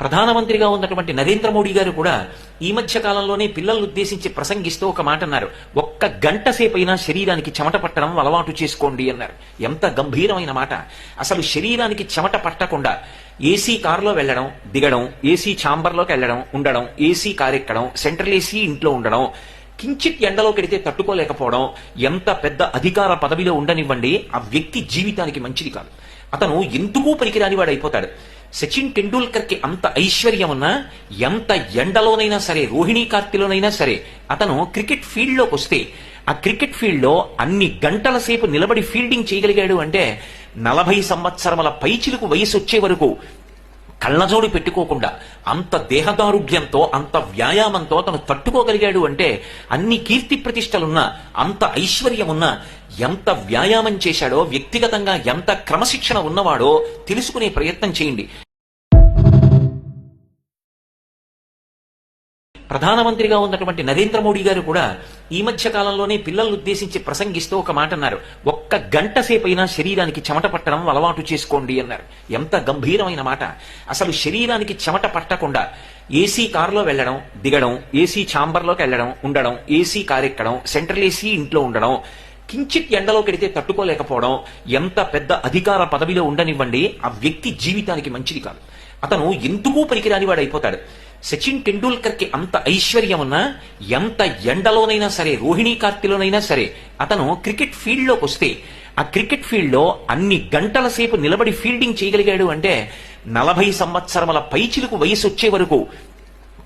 ప్రధానమంత్రిగా ఉన్నటువంటి నరేంద్ర మోడీ గారు కూడా ఈ మధ్య కాలంలోనే పిల్లల్ని ఉద్దేశించి ప్రసంగిస్తూ ఒక మాట అన్నారు. ఒక్క గంట సేపైనా శరీరానికి చెమట పట్టడం అలవాటు చేసుకోండి అన్నారు. ఎంత గంభీరమైన మాట. అసలు శరీరానికి చెమట పట్టకుండా ఏసీ కారులో వెళ్ళడం దిగడం ఏసీ ఛాంబర్లోకి వెళ్ళడం ఉండడం ఏసీ కారు ఎక్కడం సెంట్రల్ ఏసీ ఇంట్లో ఉండడం కించిత్ ఎండలో కడితే తట్టుకోలేకపోవడం ఎంత పెద్ద అధికార పదవిలో ఉండనివ్వండి ఆ వ్యక్తి జీవితానికి మంచిది కాదు. అతను ఎందుకు పనికిరాని వాడు అయిపోతాడు సచిన్ టెండూల్కర్కి అంత ఐశ్వర్యం ఉన్నా ఎంత ఎండలోనైనా సరే రోహిణీ కార్తీలోనైనా సరే అతను క్రికెట్ ఫీల్డ్లోకి వస్తే ఆ క్రికెట్ ఫీల్డ్లో అన్ని గంటల సేపు నిలబడి ఫీల్డింగ్ చేయగలిగాడు అంటే నలభై సంవత్సరముల పైచిలకు వయసు వచ్చే వరకు కళ్ళజోడు పెట్టుకోకుండా అంత దేహదారుఢ్యంతో అంత వ్యాయామంతో తను తట్టుకోగలిగాడు అంటే అన్ని కీర్తి ప్రతిష్టలున్నా అంత ఐశ్వర్యమున్నా ఎంత వ్యాయామం చేశాడో వ్యక్తిగతంగా ఎంత క్రమశిక్షణ ఉన్నవాడో తెలుసుకునే ప్రయత్నం చేయండి. ప్రధానమంత్రిగా ఉన్నటువంటి నరేంద్ర మోడీ గారు కూడా ఈ మధ్య కాలంలోనే పిల్లల్ని ఉద్దేశించి ప్రసంగిస్తూ ఒక మాట అన్నారు. ఒక్క గంట సేపైనా శరీరానికి చెమట పట్టడం అలవాటు చేసుకోండి అన్నారు. ఎంత గంభీరమైన మాట. అసలు శరీరానికి చెమట పట్టకుండా ఏసీ కారులో వెళ్ళడం దిగడం ఏసీ ఛాంబర్లోకి వెళ్ళడం ఉండడం ఏసీ కారు ఎక్కడం సెంట్రల్ ఏసీ ఇంట్లో ఉండడం కించిత్ ఎండలో కడితే తట్టుకోలేకపోవడం ఎంత పెద్ద అధికార పదవిలో ఉండనివ్వండి ఆ వ్యక్తి జీవితానికి మంచిది కాదు. అతను ఎందుకు పనికిరాని వాడు అయిపోతాడు సచిన్ టెండూల్కర్కి అంత ఐశ్వర్యం ఉన్నా ఎంత ఎండలోనైనా సరే రోహిణీ కార్తీలోనైనా సరే అతను క్రికెట్ ఫీల్డ్లోకి వస్తే ఆ క్రికెట్ ఫీల్డ్లో అన్ని గంటల సేపు నిలబడి ఫీల్డింగ్ చేయగలిగాడు అంటే నలభై సంవత్సరముల పైచిలకు వయసు వచ్చే వరకు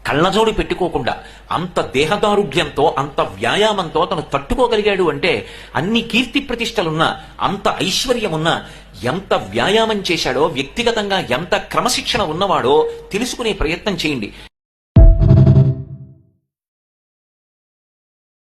కళ్ళజోడు పెట్టుకోకుండా అంత దేహదారుఢ్యంతో అంత వ్యాయామంతో తను తట్టుకోగలిగాడు అంటే అన్ని కీర్తి ప్రతిష్టలున్నా అంత ఐశ్వర్యమున్నా ఎంత వ్యాయామం చేశాడో వ్యక్తిగతంగా ఎంత క్రమశిక్షణ ఉన్నవాడో తెలుసుకునే ప్రయత్నం చేయండి.